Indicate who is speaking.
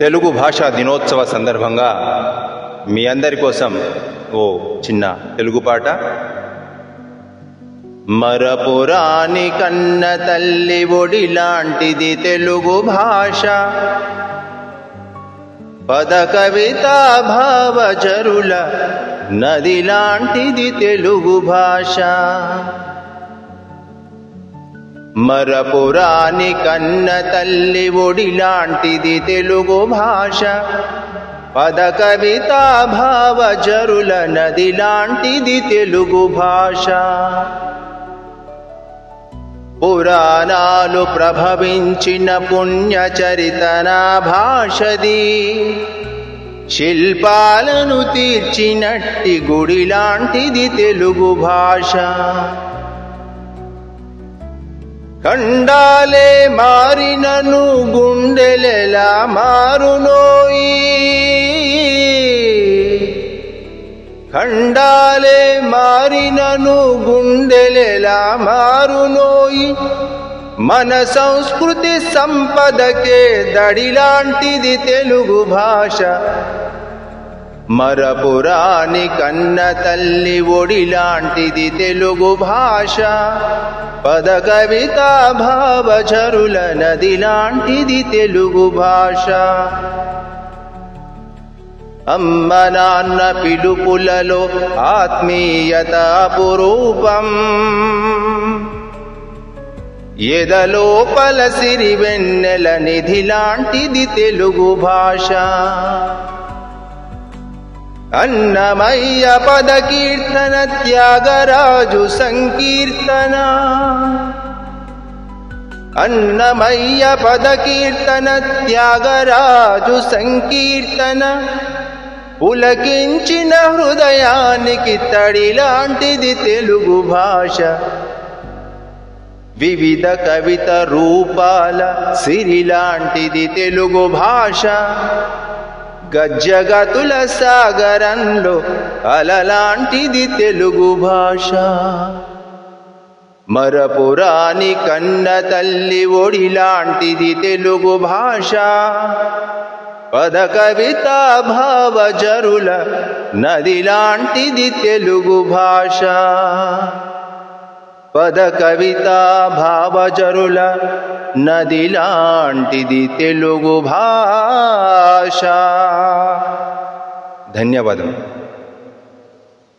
Speaker 1: తెలుగు భాషా దినోత్సవ సందర్భంగా మీ అందరి కోసం ఓ చిన్న తెలుగు పాట. మరపురాని కన్న తల్లి ఒడి లాంటిది తెలుగు భాష. పద కవిత భావచరుల నది లాంటిది తెలుగు భాష. మరపురాని కన్న తల్లి ఒడిలాంటిది తెలుగు భాష. పద కవిత భావచరుల నది లాంటిది తెలుగు భాష. పురాణాలు ప్రభవించిన పుణ్యచరితన భాషది. శిల్పాలను తీర్చినట్టి గుడి లాంటిది తెలుగు భాష. కండాలే మారినను గుండెలెలా మారునోయి? కండాలే మారినను గుండెలెలా మారునోయి? మన సంస్కృతి సంపదకే దడిలాంటిది తెలుగు భాష. మరపురాని కన్న తల్లి ఒడిలాంటిది తెలుగు భాష. పద కవిత భావచరుల నది లాంటిది తెలుగు భాష. అమ్మ నాన్న పిలుపులలో ఆత్మీయత అపురూపం. ఎదలోపల సిరి వెన్నెల నిధి లాంటిది తెలుగు భాష. అన్నమయ్య పద కీర్తన త్యాగరాజు సంకీర్తన. అన్నమయ్య పద కీర్తన త్యాగరాజు సంకీర్తన. పులకించిన హృదయానికి తడిలాంటిది తెలుగు భాష. వివిధ కవిత రూపాల సిరిలాంటిది తెలుగు భాష. గజ్జగతుల సాగరంలో అలలాంటిది తెలుగు భాష. మరపురాని కన్న తల్లి ఒడిలాంటిది తెలుగు భాష. పద కవిత భావజరుల నది లాంటిది తెలుగు భాష. పద కవిత భావజరుల నది లాంటిది తెలుగు భాష. ధన్యవాదం